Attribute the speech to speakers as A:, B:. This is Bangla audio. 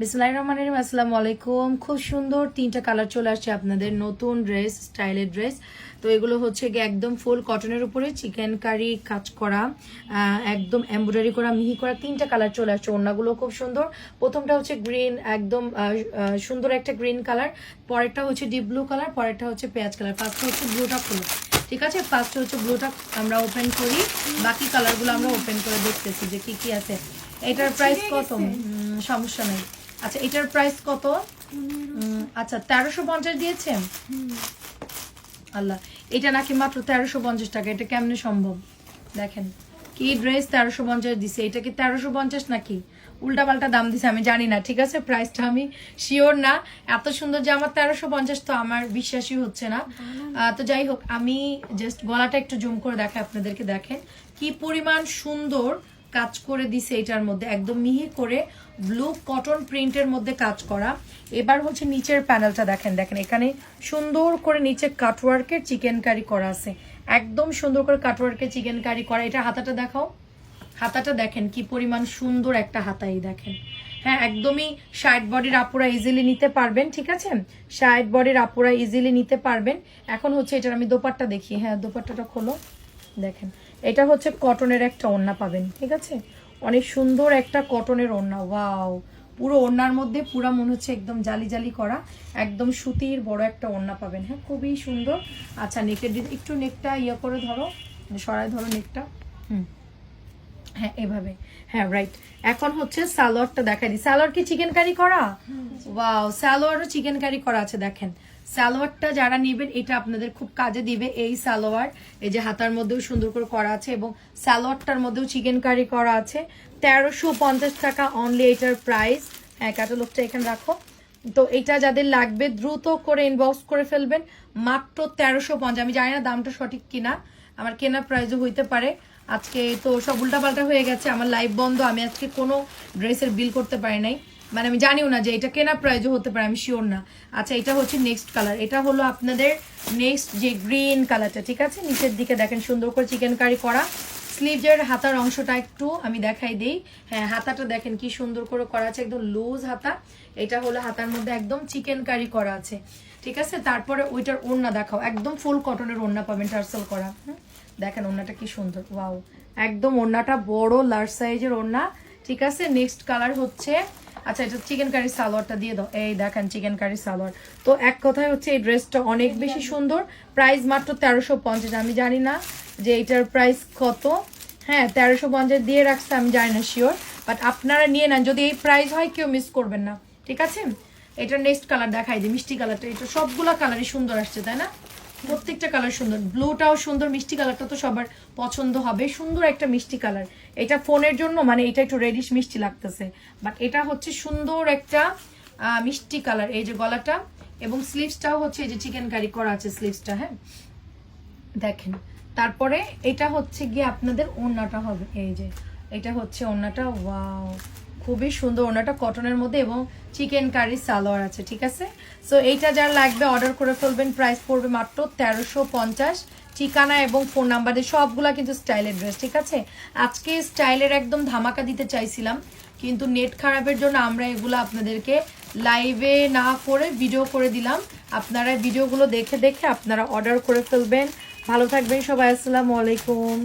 A: বিসমুল্লাহির রহমানির রহিম আসসালামু আলাইকুম খুব সুন্দর তিনটা কালার চলে আসছে আপনাদের নতুন ড্রেস স্টাইলের ড্রেস। তো এগুলো হচ্ছে গিয়ে একদম ফুল কটনের উপরে চিকেন কারি কাজ করা একদম এমব্রয়ডারি করা মিহি করা তিনটা কালার চলে আসছে। ওড়নাগুলো খুব সুন্দর। প্রথমটা হচ্ছে গ্রিন একদম সুন্দর একটা গ্রিন কালার। পরেরটা হচ্ছে ডিপ ব্লু কালার পরেরটা হচ্ছে পেঁয়াজ কালার। ফার্স্টটা হচ্ছে ব্লুটা খুলো ঠিক আছে? ফার্স্ট হচ্ছে ব্লুটা আমরা ওপেন করি। বাকি কালারগুলো আমরা ওপেন করে দেখতেছি যে কি কি আছে। এটার প্রাইস কত? সমস্যা নেই। আচ্ছা এটার প্রাইস কত? আচ্ছা তেরোশো পঞ্চাশ দিয়েছেন আল্লাহ, এটা নাকি মাত্র তেরোশো পঞ্চাশ টাকা, এটা কেমনে সম্ভব? দেখেন, কি ড্রেস তেরোশো পঞ্চাশ দিছে, এটা কি তেরোশো পঞ্চাশ নাকি? উল্টাপাল্টা দাম দিছে, আমি জানি না, ঠিক আছে? প্রাইসটা আমি শিওর না। এত সুন্দর যে আমার তেরোশো পঞ্চাশ তো আমার বিশ্বাসই হচ্ছে না। তো যাই হোক, আমি জাস্ট গলাটা একটু জুম করে দেখে আপনাদেরকে দেখেন। কি পরিমাণ সুন্দর কাজ করে দিছে এটার মধ্যে। একদম মিহি করে ব্লু কটন প্রিন্টের মধ্যে কাজ করা। এবার হচ্ছে নিচের প্যানেলটা দেখেন দেখেন, এখানে সুন্দর করে নিচে কাটওয়ার্কের চিকেন কারি করা আছে। একদম সুন্দর করে কাটওয়ার্কের চিকেন কারি করা। এটা হাতাটা দেখাও। হাতাটা দেখেন, কি পরিমাণ সুন্দর একটা হাতাই দেখেন। হ্যাঁ একদমই শার্ট বডির আপুরা ইজিলি নিতে পারবেন, ঠিক আছে? শার্ট বডির আপুরা ইজিলি নিতে পারবেন। এখন হচ্ছে এটার আমি দোপাট্টা দেখি। হ্যাঁ দোপাট্টাটা খোলো। দেখেন এটা হচ্ছে কটনের একটা ওড়না পাবেন, ঠিক আছে? অনেক সুন্দর একটা কটনের ওড়না, ওয়াও! পুরো ওড়নার মধ্যে পুরা মনে হচ্ছে একদম জালি জালি করা, একদম সুতির বড় একটা ওড়না পাবেন হ্যাঁ? খুবই সুন্দর। আচ্ছা নেকের একটু নেকটা ইয়ে করে ধরো সরাই ধরো নেকটা হুম। হ্যাঁ এভাবে। হ্যাঁ রাইট এখন হচ্ছে সালোয়ারটা দেখাই দিই। সালোয়ার কি চিকেন কারি করা? ওয়াও সালোয়ারও চিকেন কারি করা আছে, দেখেন। সালোয়ারটা যারা নেবেন, এটা আপনাদের খুব কাজে দিবে এই সালোয়ার। এই যে হাতার মধ্যেও সুন্দর করে করা আছে এবং সালোয়ারটার মধ্যেও চিকেন কারি করা আছে। তেরোশো পঞ্চাশ টাকা অনলি এটার প্রাইস হ্যাঁ ক্যাটালগটা এখানে রাখো। তো এটা যাদের লাগবে, দ্রুত করে ইনবক্স করে ফেলবেন। মাত্র তেরোশো পঞ্চাশ। আমি জানি না দামটা সঠিক কিনা। আমার কেনা প্রাইসও হইতে পারে। আজকে তো সব উল্টাপাল্টা হয়ে গেছে, আমার লাইভ বন্ধ, আমি আজকে কোনো ড্রেসের বিল করতে পারি নাই। মানে আমি জানিও না যে এটা কেনা প্রাইজও হতে পারে, আমি শিওর না। আচ্ছা এটা হচ্ছে নেক্সট কালার এটা হলো আপনাদের নেক্সট যে গ্রিন কালারটা ঠিক আছে? নিচের দিকে দেখেন সুন্দর করে চিকেন কারি। করা স্লিভের হাতার অংশটা একটু আমি দেখাই দিই। হ্যাঁ হাতাটা দেখেন কি সুন্দর করে করা আছে, একদম লুজ হাতা। এটা হলো হাতার মধ্যে একদম চিকেন কারি করা আছে। ঠিক আছে? তারপরে ওইটার ওড়না দেখাও, একদম ফুল কটনের ওড়না পাবেন, টার্সেল করা। হুম? দেখেন ওড়নাটা কি সুন্দর, ওয়াও। একদম ওড়নাটা বড় লার্জ সাইজের ওড়না। ঠিক আছে নেক্সট কালার হচ্ছে আচ্ছা এটা চিকেন কারি সালোয়ারটা দিয়ে দাও। এই দেখেন চিকেন কারি সালোয়ার। তো এক কথায় হচ্ছে এই ড্রেসটা অনেক বেশি সুন্দর। প্রাইস মাত্র তেরোশো পঞ্চাশ, আমি জানি না যে এটার প্রাইস কত। হ্যাঁ তেরোশো পঞ্চাশ দিয়ে রাখছে, আমি জানি না শিওর বাট আপনারা নিয়ে নেন। যদি এই প্রাইস হয়, কেউ মিস করবেন না। ঠিক আছে? এটার নেক্সট কালার দেখাই দিই, মিষ্টি কালারটা এটা সবগুলা কালারই সুন্দর আসছে, তাই না? প্রত্যেকটা কালার সুন্দর। ব্লুটাও সুন্দর, মিষ্টি কালারটা তো সবার পছন্দ হবে। সুন্দর একটা মিষ্টি কালার এটা ফোনের জন্য মানে এটা একটু রেডিশ মিষ্টি লাগতেছে। বাট এটা হচ্ছে সুন্দর একটা মিষ্টি কালার এই যে গলাটা এবং স্লিভসটাও হচ্ছে এই যে চিকেন কারি করা আছে স্লিভসটা হ্যাঁ? দেখেন। তারপরে এটা হচ্ছে গিয়ে আপনাদের ওড়নাটা হবে। এই যে, এটা হচ্ছে ওড়নাটা। ওয়াও খুবই সুন্দর ওড়নাটা কটনের মধ্যে এবং চিকেন কারি সালোয়ার আছে, ঠিক আছে? সো এইটা যার লাগবে অর্ডার করে ফেলবেন প্রাইস পড়বে মাত্র তেরোশো পঞ্চাশ। ঠিকানা এবং ফোন নাম্বারে সবগুলা কিন্তু স্টাইলের ড্রেস ঠিক আছে? আজকে স্টাইলের একদম ধামাকা দিতে চাইছিলাম, কিন্তু নেট খারাপের জন্য আমরা এগুলো আপনাদেরকে লাইভে না করে ভিডিও করে দিলাম। আপনারা ভিডিওগুলো দেখে দেখে আপনারা অর্ডার করে ফেলবেন। ভালো থাকবেন সবাই, আসসালামু আলাইকুম।